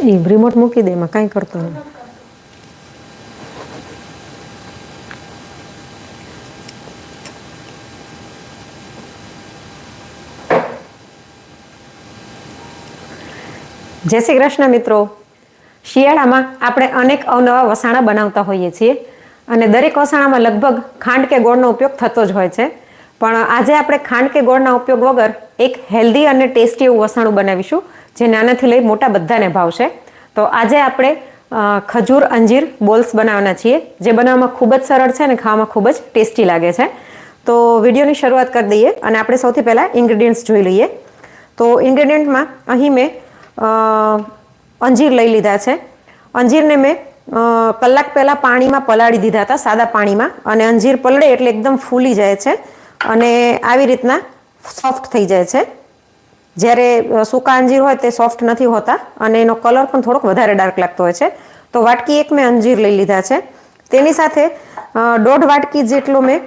એ remote મૂકી દે, એમાં કાંઈ કરતો નહીં. જય શ્રી કૃષ્ણ મિત્રો. શિયાળામાં આપણે અનેક અવનવા વસાણા બનાવતા હોઈએ છીએ અને દરેક વસાણામાં લગભગ ખાંડ કે ગોળનો ઉપયોગ થતો જ હોય છે. પણ આજે આપણે ખાંડ કે ગોળના ઉપયોગ વગર એક હેલ્ધી અને ટેસ્ટી એવું વસાણું બનાવીશું. જે નાનાથી લઈ મોટા બધાને ભાવશે. તો આજે આપણે ખજૂર, અંજીર, બોલ્સ બનાવવાના છીએ, જે બનાવવામાં ખૂબ જ સરળ છે અને ખાવામાં ખૂબ જ ટેસ્ટી લાગે છે. તો વિડીયોની શરૂઆત કરી દઈએ અને આપણે સૌથી પહેલાં ઇન્ગ્રેડિયન્ટ્સ જોઈ લઈએ. તો ઇન્ગ્રેડિયન્ટમાં અહીં મેં અંજીર લઈ લીધા છે. અંજીરને મેં કલાક પહેલાં પાણીમાં પલાળી દીધા હતા, સાદા પાણીમાં, અને અંજીર પલળે એટલે એકદમ ફૂલી જાય છે અને આવી રીતના સોફ્ટ થઈ જાય છે. જ્યારે સૂકા અંજીર હોય તે સોફ્ટ નથી હોતા અને એનો કલર પણ થોડોક વધારે ડાર્ક લાગતો હોય છે. તો વાટકી એક મેં અંજીર લઈ લીધા છે. તેની સાથે દોઢ વાટકી જેટલો મેં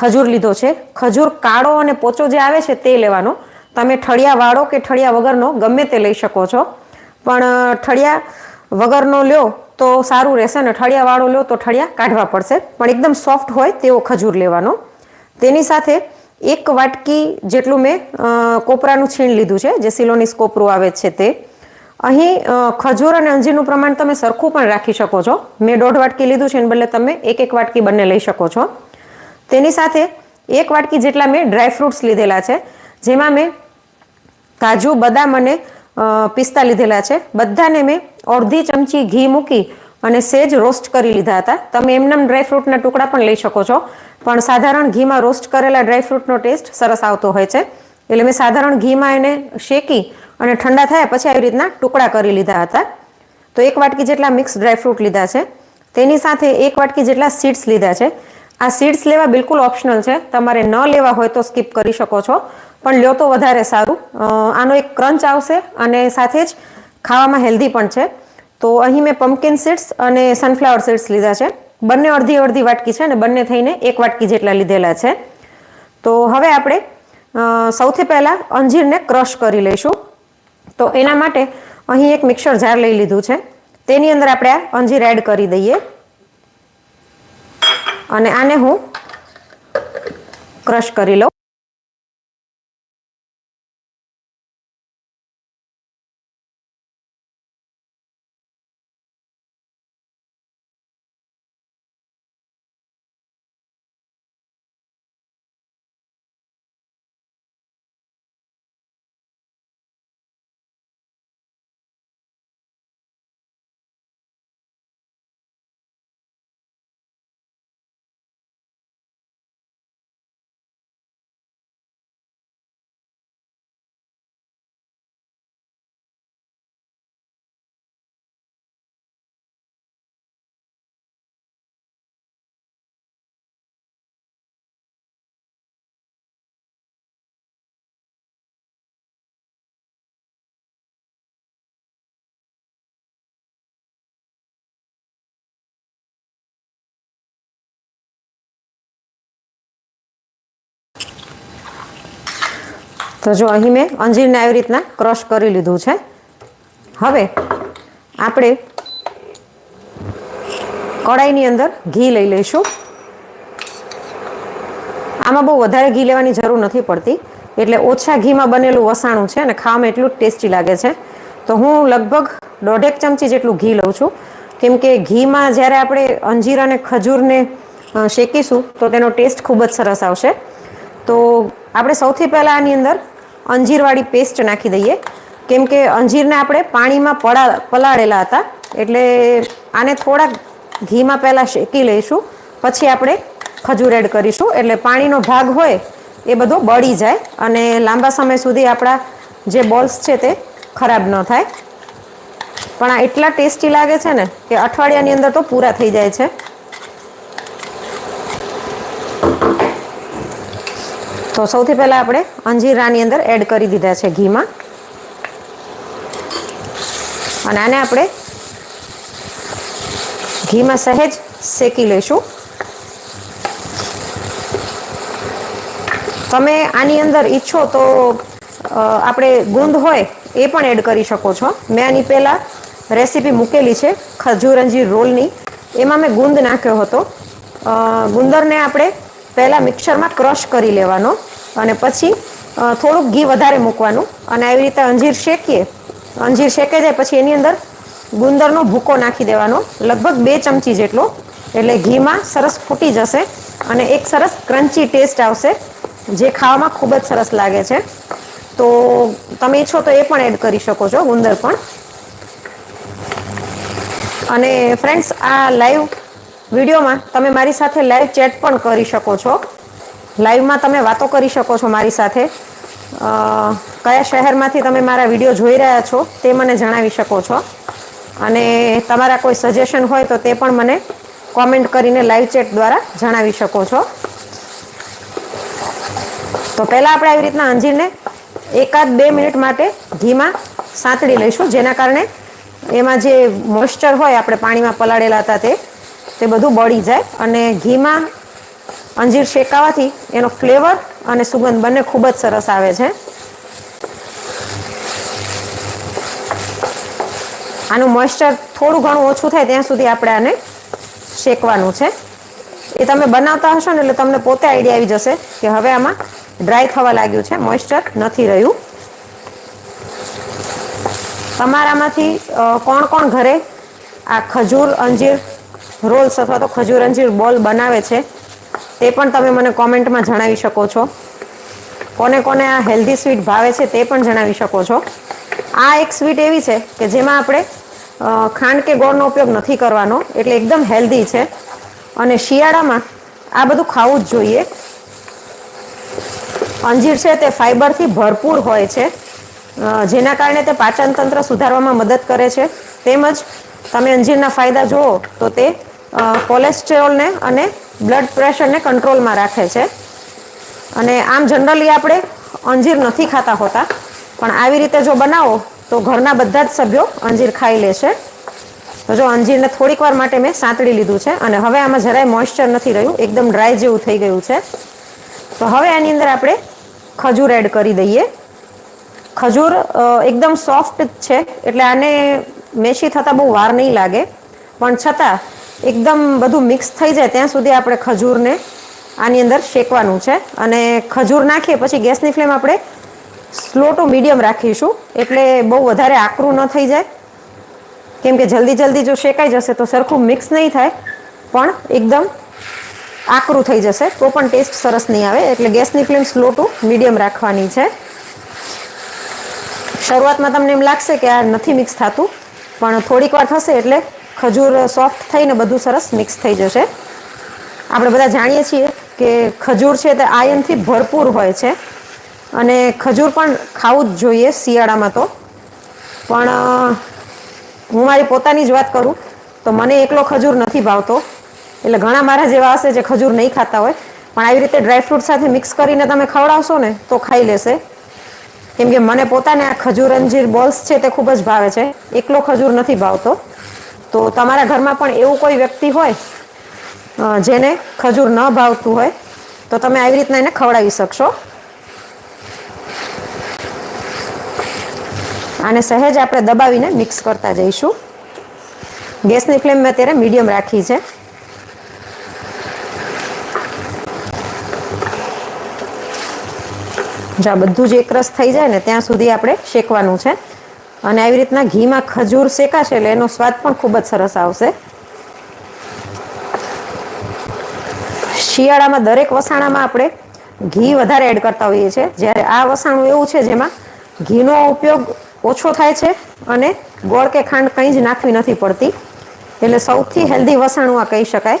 ખજૂર લીધો છે. ખજૂર કાળો અને પોચો જે આવે છે તે લેવાનો. તમે ઠળિયા વાળો કે ઠળિયા વગરનો ગમે તે લઈ શકો છો. પણ ઠળિયા વગરનો લ્યો તો સારું રહેશે અને ઠળિયા વાળો લ્યો તો ઠળિયા કાઢવા પડશે. પણ એકદમ સોફ્ટ હોય તેવો ખજૂર લેવાનો. તેની સાથે એક વાટકી જેટલું મેં કોપરાનું છીણ લીધું છે, જે સિલોનિસ કોપરું આવે છે તે. અહીં ખજૂર અને અંજીરનું પ્રમાણ તમે સરખું પણ રાખી શકો છો. મેં દોઢ વાટકી લીધું છે, એને બદલે તમે એક એક વાટકી બંને લઈ શકો છો. તેની સાથે એક વાટકી જેટલા મેં ડ્રાય ફ્રૂટ્સ લીધેલા છે, જેમાં મેં કાજુ, બદામ અને પિસ્તા લીધેલા છે. બધાને મેં અડધી ચમચી ઘી મૂકી અને સેજ રોસ્ટ કરી લીધા હતા. તમે એમનેમ ડ્રાયફ્રૂટના ટુકડા પણ લઈ શકો છો. પણ સાધારણ ઘીમાં રોસ્ટ કરેલા ડ્રાયફ્રૂટનો ટેસ્ટ સરસ આવતો હોય છે. એટલે મેં સાધારણ ઘીમાં એને શેકી અને ઠંડા થયા પછી આવી રીતના ટુકડા કરી લીધા હતા. તો એક વાટકી જેટલા મિક્સ ડ્રાયફ્રૂટ લીધા છે. તેની સાથે એક વાટકી જેટલા સીડ્સ લીધા છે. આ સીડ્સ લેવા બિલકુલ ઓપ્શનલ છે. તમારે ન લેવા હોય તો સ્કીપ કરી શકો છો. પણ લ્યો તો વધારે સારું. આનો એક ક્રંચ આવશે અને સાથે જ ખાવામાં હેલ્ધી પણ છે. તો અહીં મેં પમ્પકિન સીડ્સ અને સનફ્લાવર સીડ્સ લીધા છે. બંને અડધી અડધી વાટકી છે અને બંને થઈને એક વાટકી જેટલા લીધેલા છે. તો હવે આપણે સૌથી પહેલાં અંજીરને ક્રશ કરી લઈશું. તો એના માટે અહીં એક મિક્સર જાર લઈ લીધું છે. તેની અંદર આપણે આ અંજીર એડ કરી દઈએ. અને આને હું ક્રશ કરી લઉં. તો જો અહીં મેં અંજીરને આવી રીતના ક્રશ કરી લીધું છે. હવે આપણે કડાઈની અંદર ઘી લઈ લઈશું. આમાં બહુ વધારે ઘી લેવાની જરૂર નથી પડતી. એટલે ઓછા ઘીમાં બનેલું વસાણું છે અને ખાવામાં એટલું ટેસ્ટી લાગે છે. તો હું લગભગ દોઢેક ચમચી જેટલું ઘી લઉં છું. કેમ કે ઘીમાં જ્યારે આપણે અંજીર અને ખજૂરને શેકીશું તો તેનો ટેસ્ટ ખૂબ જ સરસ આવશે. તો આપણે સૌથી પહેલાં આની અંદર અંજીરવાળી પેસ્ટ નાખી દઈએ. કેમ કે અંજીરને આપણે પાણીમાં પડા પલાળેલા હતા, એટલે આને થોડાક ઘીમાં પહેલાં શેકી લઈશું, પછી આપણે ખજૂર એડ કરીશું. એટલે પાણીનો ભાગ હોય એ બધો બળી જાય અને લાંબા સમય સુધી આપણા જે બોલ્સ છે તે ખરાબ ન થાય. પણ આ એટલા ટેસ્ટી લાગે છે ને કે અઠવાડિયાની અંદર તો પૂરા થઈ જાય છે. તો સૌથી પહેલાં આપણે અંજીરાની અંદર એડ કરી દીધા છે ઘીમાં. અને આને આપણે ઘીમાં સહેજ શેકી લઈશું. તમે આની અંદર ઈચ્છો તો આપણે ગુંદ હોય એ પણ એડ કરી શકો છો. મેં આની પહેલાં રેસીપી મૂકેલી છે, ખજૂર અંજીર રોલની. એમાં મેં ગુંદ નાખ્યો હતો. ગુંદરને આપણે પહેલાં મિક્સરમાં ક્રશ કરી લેવાનો અને પછી થોડુંક ઘી વધારે મૂકવાનું અને આવી રીતે અંજીર શેકીએ. અંજીર શેકાઈ જાય પછી એની અંદર ગુંદરનો ભૂકો નાખી દેવાનો. લગભગ બે ચમચી જેટલો. એટલે ઘીમાં સરસ ફૂટી જશે અને એક સરસ ક્રન્ચી ટેસ્ટ આવશે, જે ખાવામાં ખૂબ જ સરસ લાગે છે. તો તમે ઈચ્છો તો એ પણ એડ કરી શકો છો, ગુંદર પણ. અને ફ્રેન્ડ્સ, આ લાઈવ વિડીયોમાં તમે મારી સાથે લાઈવ ચેટ પણ કરી શકો છો. લાઈવમાં તમે વાતો કરી શકો છો મારી સાથે. કયા શહેરમાંથી તમે મારા વીડિયો જોઈ રહ્યા છો તે મને જણાવી શકો છો. અને તમારા કોઈ સજેશન હોય તો તે પણ મને કોમેન્ટ કરીને લાઈવ ચેટ દ્વારા જણાવી શકો છો. તો પહેલાં આપણે આવી રીતના અંજીરને એકાદ બે મિનિટ માટે ઘીમાં સાંતળી લઈશું, જેના કારણે એમાં જે મોઇસ્ચર હોય, આપણે પાણીમાં પલાળેલા હતા તે તે બધું બળી જાય અને ઘીમાં અંજીર શેકાવાથી એનો ફ્લેવર અને સુગંધ બંને ખૂબ જ સરસ આવે છે. આનું મોઇસ્ચર થોડું ઘણું ઓછું થાય ત્યાં સુધી આપણે આને શેકવાનું છે. એ તમે બનાવતા હશો ને એટલે તમને પોતે આઈડિયા આવી જશે કે હવે આમાં ડ્રાય થવા લાગ્યું છે મોઇસ્ચર નથી રહ્યું. તમારામાંથી કોણ કોણ ઘરે આ ખજૂર, અંજીર રોલ્સ અથવા તો ખજૂર અંજીર બોલ બનાવે છે, તે પણ તમે મને કોમેન્ટમાં જણાવી શકો છો. કોને કોને આ હેલ્ધી સ્વીટ ભાવે છે તે પણ જણાવી શકો છો. આ એક સ્વીટ એવી છે કે જેમાં આપણે ખાંડ કે ગોળનો ઉપયોગ નથી કરવાનો, એટલે એકદમ હેલ્ધી છે. અને શિયાળામાં આ બધું ખાવું જ જોઈએ. અંજીર છે તે ફાઈબરથી ભરપૂર હોય છે જેના કારણે તે પાચન તંત્ર સુધારવામાં મદદ કરે છે. તેમજ તમે અંજીરના ફાયદા જુઓ તો તે કોલેસ્ટેરોલને અને બ્લડ પ્રેશરને કંટ્રોલમાં રાખે છે. અને આમ જનરલી આપણે અંજીર નથી ખાતા હોતા. પણ આવી રીતે જો બનાવો, તો ઘરના બધા જ સભ્યો અંજીર ખાઈ લેશે તો જો અંજીરને થોડીક વાર માટે મેં સાંતળી લીધું છે અને હવે આમાં જરાય મોઇશ્ચર નથી રહ્યું, એકદમ ડ્રાય જેવું થઈ ગયું છે. તો હવે આની અંદર આપણે ખજૂર એડ કરી દઈએ. ખજૂર એકદમ સોફ્ટ છે, એટલે આને મેશી થતાં બહુ વાર નહીં લાગે. પણ છતાં એકદમ બધું મિક્સ થઈ જાય ત્યાં સુધી આપણે ખજૂરને આની અંદર શેકવાનું છે. અને ખજૂર નાખીએ, પછી ગેસની ફ્લેમ આપણે સ્લો ટુ મીડિયમ રાખીશું. એટલે બહુ વધારે આકરું ન થઈ જાય. કેમ કે જલ્દી જલ્દી જો શેકાઈ જશે તો સરખું મિક્સ નહીં થાય, પણ એકદમ આકરું થઈ જશે. તો પણ ટેસ્ટ સરસ નહીં આવે. એટલે ગેસની ફ્લેમ સ્લો ટુ મીડિયમ રાખવાની છે. શરૂઆતમાં તમને એમ લાગશે કે આ નથી મિક્સ થતું, પણ થોડીક વાર થશે એટલે ખજૂર સોફ્ટ થઈને બધું સરસ મિક્સ થઈ જશે. આપણે બધા જાણીએ છીએ કે ખજૂર છે તે આયનથી ભરપૂર હોય છે. અને ખજૂર પણ ખાવું જ જોઈએ શિયાળામાં તો. પણ હું મારી પોતાની જ વાત કરું, તો મને એકલો ખજૂર નથી ભાવતો. એટલે ઘણા મારા જેવા હશે જે ખજૂર નહીં ખાતા હોય. પણ આવી રીતે ડ્રાયફ્રૂટ સાથે મિક્સ કરીને તમે ખવડાવશો ને, તો ખાઈ લેશે. કેમ કે મને પોતાને આ ખજૂર અંજીર બોલ્સ છે તે ખૂબ જ ભાવે છે. એકલો ખજૂર નથી ભાવતો. તો તમારા ઘરમાં પણ એવું કોઈ વ્યક્તિ હોય જેને ખજૂર ન ભાવતું હોય, તો તમે આવી રીતના એને ખવડાવી શકશો. આને સહેજ આપણે દબાવીને મિક્સ કરતા જઈશું. ગેસની ફ્લેમ મેં અત્યારે મીડિયમ રાખી છે. જો આ બધું જ એકરસ થઈ જાય ને ત્યાં સુધી આપણે શેકવાનું છે. અને આવી રીતના ઘીમાં ખજૂર શેકાશે એટલે એનો સ્વાદ પણ ખૂબ જ સરસ આવશે. શિયાળામાં દરેક વસાણામાં આપણે ઘી વધારે એડ કરતા હોઈએ છીએ. જ્યારે આ વસાણું એવું છે જેમાં ઘીનો ઉપયોગ ઓછો થાય છે અને ગોળ કે ખાંડ કંઈ જ નાખવી નથી પડતી. એટલે સૌથી હેલ્ધી વસાણું આ કહી શકાય.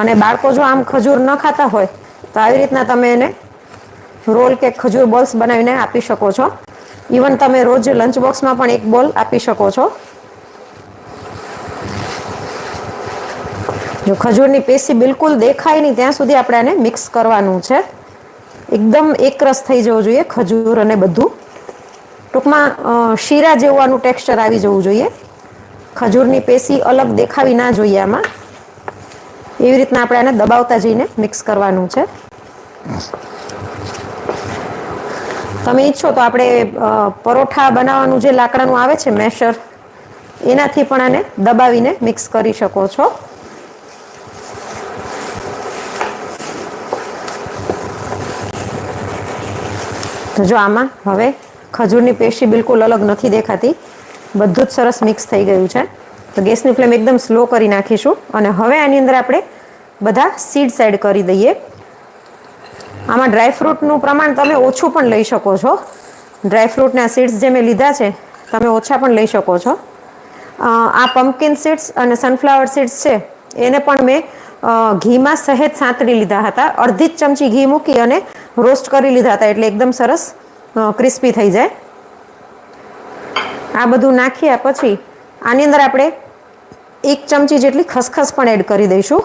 અને બાળકો જો આમ ખજૂર ન ખાતા હોય તો આવી રીતના તમે એને રોલ કે ખજૂર બોલ્સ બનાવીને આપી શકો છો. ઇવન તમે રોજ લંચ બોક્સમાં પણ એક બોલ આપી શકો છો. જો ખજૂરની પેશી બિલકુલ દેખાય નહીં, ત્યાં સુધી આપણે આને મિક્સ કરવાનું છે. એકદમ એકરસ થઈ જવું જોઈએ ખજૂર અને બધું. ટૂંકમાં શીરા જેવું આનું ટેક્સચર આવી જવું જોઈએ. ખજૂરની પેશી અલગ દેખાવી ના જોઈએ આમાં. એવી રીતના આપણે આને દબાવતા જઈને મિક્સ કરવાનું છે. તમે ઈચ્છો તો આપણે પરોઠા બનાવવાનું જે લાકડાનું આવે છે મેશર, એનાથી પણ આને દબાવીને મિક્સ કરી શકો છો. જો આમાં હવે ખજૂરની પેશી બિલકુલ અલગ નથી દેખાતી. બધું જ સરસ મિક્સ થઈ ગયું છે. તો ગેસની ફ્લેમ એકદમ સ્લો કરી નાખીશું. અને હવે આની અંદર આપણે બધા સીડ્સ એડ કરી દઈએ. આમાં ડ્રાયફ્રૂટનું પ્રમાણ તમે ઓછું પણ લઈ શકો છો. ડ્રાયફ્રૂટના સીડ્સ જે મેં લીધા છે, તમે ઓછા પણ લઈ શકો છો. આ પમ્પકિન સીડ્સ અને સનફ્લાવર સીડ્સ છે, એને પણ મેં ઘીમાં સહેજ સાંતળી લીધા હતા. અડધી જ ચમચી ઘી મૂકી અને રોસ્ટ કરી લીધા હતા એટલે એકદમ સરસ ક્રિસ્પી થઈ જાય. આ બધું નાખ્યા પછી, આની અંદર આપણે એક ચમચી જેટલી ખસખસ પણ એડ કરી દઈશું.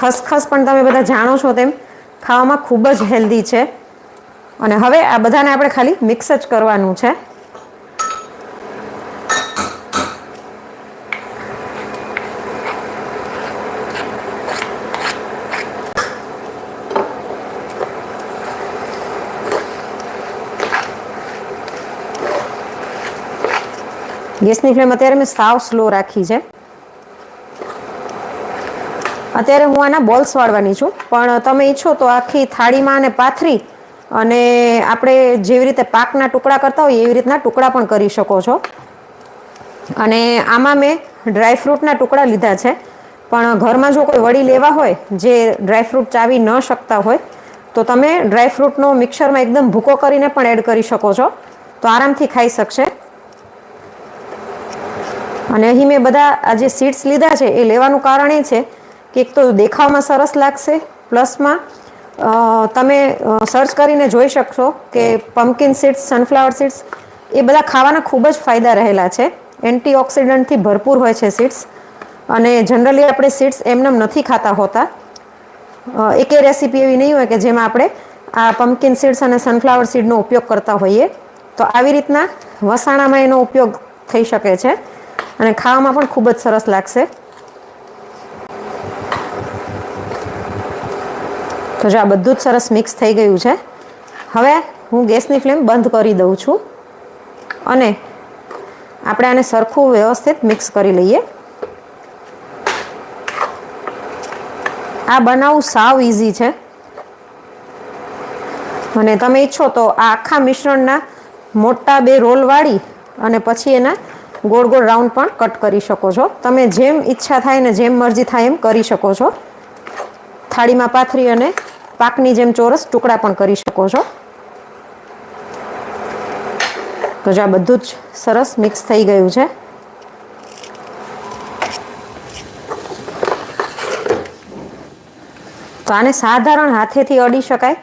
ખસખસ પણ તમે બધા જાણો છો તેમ ખાવામાં ખૂબ જ હેલ્ધી છે. અને હવે આ બધાને આપણે ખાલી મિક્સ જ કરવાનું છે. ગેસની ફ્લેમ અત્યારે મેં સાવ સ્લો રાખી છે. અત્યારે હું આના બોલ્સ વાળવાની છું. પણ તમે ઈચ્છો તો આખી થાળીમાં આને પાથરી અને આપણે જેવી રીતે પાકના ટુકડા કરતા હોઈએ એવી રીતના ટુકડા પણ કરી શકો છો. અને આમાં મેં ડ્રાયફ્રૂટના ટુકડા લીધા છે. પણ ઘરમાં જો કોઈ વડી લેવા હોય, જે ડ્રાયફ્રૂટ ચાવી ન શકતા હોય, તો તમે ડ્રાયફ્રૂટનો મિક્સરમાં એકદમ ભૂકો કરીને પણ એડ કરી શકો છો. તો આરામથી ખાઈ શકશે. અને અહીં મેં બધા આ જે સીડ્સ લીધા છે, એ લેવાનું કારણ એ છે કે એક તો દેખાવમાં સરસ લાગશે પ્લસમાં. તમે સર્ચ કરીને જોઈ શકશો કે પમ્પકિન સીડ્સ સનફ્લાવર સીડ્સ એ બધા ખાવાના ખૂબ જ ફાયદા રહેલા છે. એન્ટીઓક્સિડન્ટથી ભરપૂર હોય છે સીડ્સ અને જનરલી આપણે સીડ્સ એમનેમ નથી ખાતા હોતા. એકે રેસીપી એવી નહીં હોય કે જેમાં આપણે આ પમ્પકિન સીડ્સ અને સનફ્લાવર સીડનો ઉપયોગ કરતા હોઈએ. તો આવી રીતના વસાણામાં એનો ઉપયોગ થઈ શકે છે. અને ખાવામાં પણ ખૂબ જ સરસ લાગશે. તો જો આ બધું જ સરસ મિક્સ થઈ ગયું છે. હવે હું ગેસની ફ્લેમ બંધ કરી દઉં છું અને આપણે આને સરખું વ્યવસ્થિત મિક્સ કરી લઈએ. આ બનાવવું સાવ ઇઝી છે. અને તમે ઈચ્છો તો આ આખા મિશ્રણના મોટા બે રોલ વાળી અને પછી એના ગોળ ગોળ રાઉન્ડ પણ કટ કરી શકો છો. તમે જેમ ઈચ્છા થાય ને જેમ મરજી થાય એમ કરી શકો છો. થાળીમાં પાથરી અને પાકની જેમ ચોરસ ટુકડા પણ કરી શકો છો. તો જો આ બધું જ સરસ મિક્સ થઈ ગયું છે. તો આને સાધારણ હાથેથી અડી શકાય,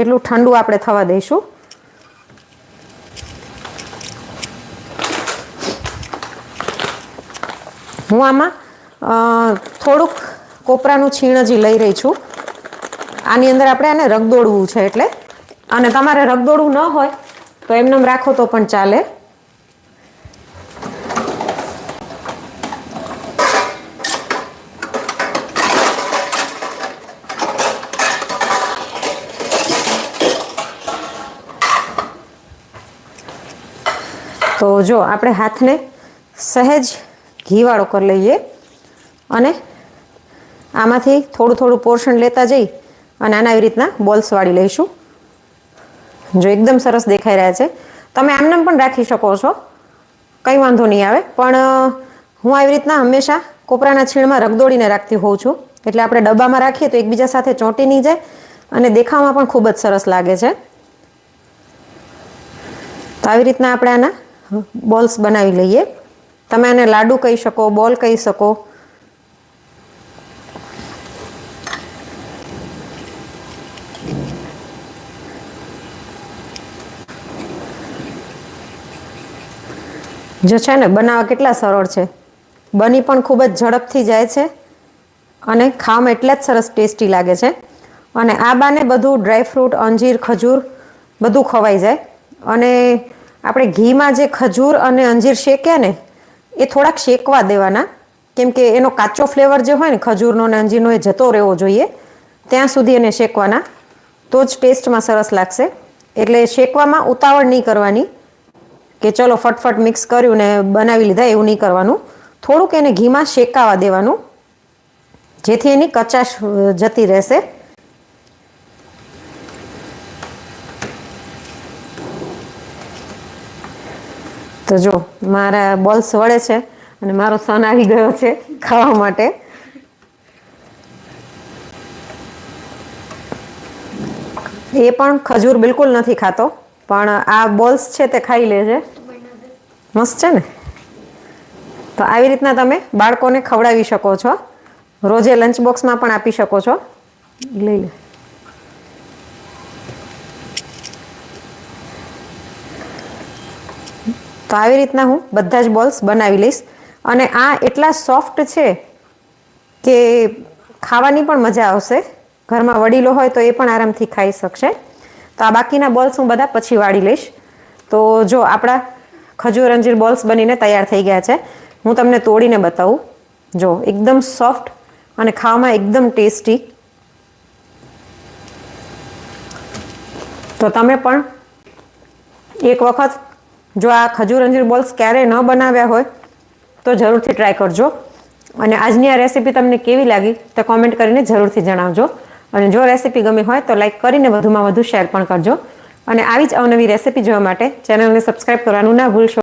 એટલું ઠંડુ આપણે થવા દઈશું. હું આમાં થોડુંક કોપરાનું છીણ હજી લઈ રહી છું. આની અંદર આપણે આને રગદોડવું છે એટલે. અને તમારે રગદોડવું ન હોય, તો એમનેમ રાખો તો પણ ચાલે. તો જો આપણે હાથને સહેજ ઘીવાળો કરી લઈએ. અને આમાંથી થોડું થોડું પોર્શન લેતા જઈ અને આના આવી રીતના બોલ્સ વાળી લઈશું. જો એકદમ સરસ દેખાઈ રહ્યા છે. તમે આમને પણ રાખી શકો છો. કંઈ વાંધો નહીં આવે. પણ હું આવી રીતના હંમેશા કોપરાના છીણમાં રગદોડીને રાખતી હોઉં છું. એટલે આપણે ડબ્બામાં રાખીએ તો એકબીજા સાથે ચોંટી નહીં જાય અને દેખાવમાં પણ ખૂબ જ સરસ લાગે છે. તો આવી રીતના આપણે આના બોલ્સ બનાવી લઈએ. તમે આને લાડુ કહી શકો, બોલ કહી શકો જો છે ને, બનાવવા કેટલા સરળ છે. બની પણ ખૂબ જ ઝડપથી જાય છે અને ખાવામાં એટલા જ સરસ ટેસ્ટી લાગે છે. અને આ બાને બધું ડ્રાયફ્રૂટ અંજીર, ખજૂર બધું ખવાઈ જાય. અને આપણે ઘીમાં જે ખજૂર અને અંજીર શેક્યા ને, એ થોડાક શેકવા દેવાના. કેમ કે એનો કાચો ફ્લેવર જે હોય ને, ખજૂરનો અને અંજીરનો, એ જતો રહેવો જોઈએ. ત્યાં સુધી એને શેકવાના. તો જ ટેસ્ટમાં સરસ લાગશે. એટલે શેકવામાં ઉતાવળ નહીં કરવાની. કે ચલો ફટફટ મિક્સ કર્યું ને બનાવી લીધા, એવું નહીં કરવાનું. થોડુંક એને ઘીમાં શેકાવા દેવાનું, જેથી એની કચાશ જતી રહેશે. તો જો, મારા બોલ્સ વળે છે અને મારો સન આવી ગયો છે ખાવા માટે. એ પણ ખજૂર બિલકુલ નથી ખાતો. પણ આ બોલ્સ છે તે ખાઈ લે છે મસ્ત છે ને? તો આવી રીતના તમે બાળકોને ખવડાવી શકો છો. રોજે લંચ બોક્સમાં પણ આપી શકો છો. લઈ લે. તો આવી રીતના હું બધા જ બોલ્સ બનાવી લઈશ. અને આ એટલા સોફ્ટ છે કે ખાવાની પણ મજા આવશે. ઘરમાં વડીલો હોય તો એ પણ આરામથી ખાઈ શકશે. તો આ બાકીના બોલ્સ હું બધા પછી વાળી લઈશ. તો જો આપણા ખજૂર અંજીર બોલ્સ બનીને તૈયાર થઈ ગયા છે. હું તમને તોડીને બતાવું. જો, એકદમ સોફ્ટ અને ખાવામાં એકદમ ટેસ્ટી. તો તમે પણ એક વખત જો આ ખજૂર અંજીર બોલ્સ ક્યારેય ન બનાવ્યા હોય, તો જરૂરથી ટ્રાય કરજો. અને આજની આ રેસીપી તમને કેવી લાગી, તો કોમેન્ટ કરીને જરૂરથી જણાવજો. અને જો રેસીપી ગમી હોય તો લાઈક કરીને વધુમાં વધુ શેર પણ કરજો. અને આવી જ અવનવી રેસીપી જોવા માટે ચેનલને સબસ્ક્રાઈબ કરવાનું ના ભૂલશો.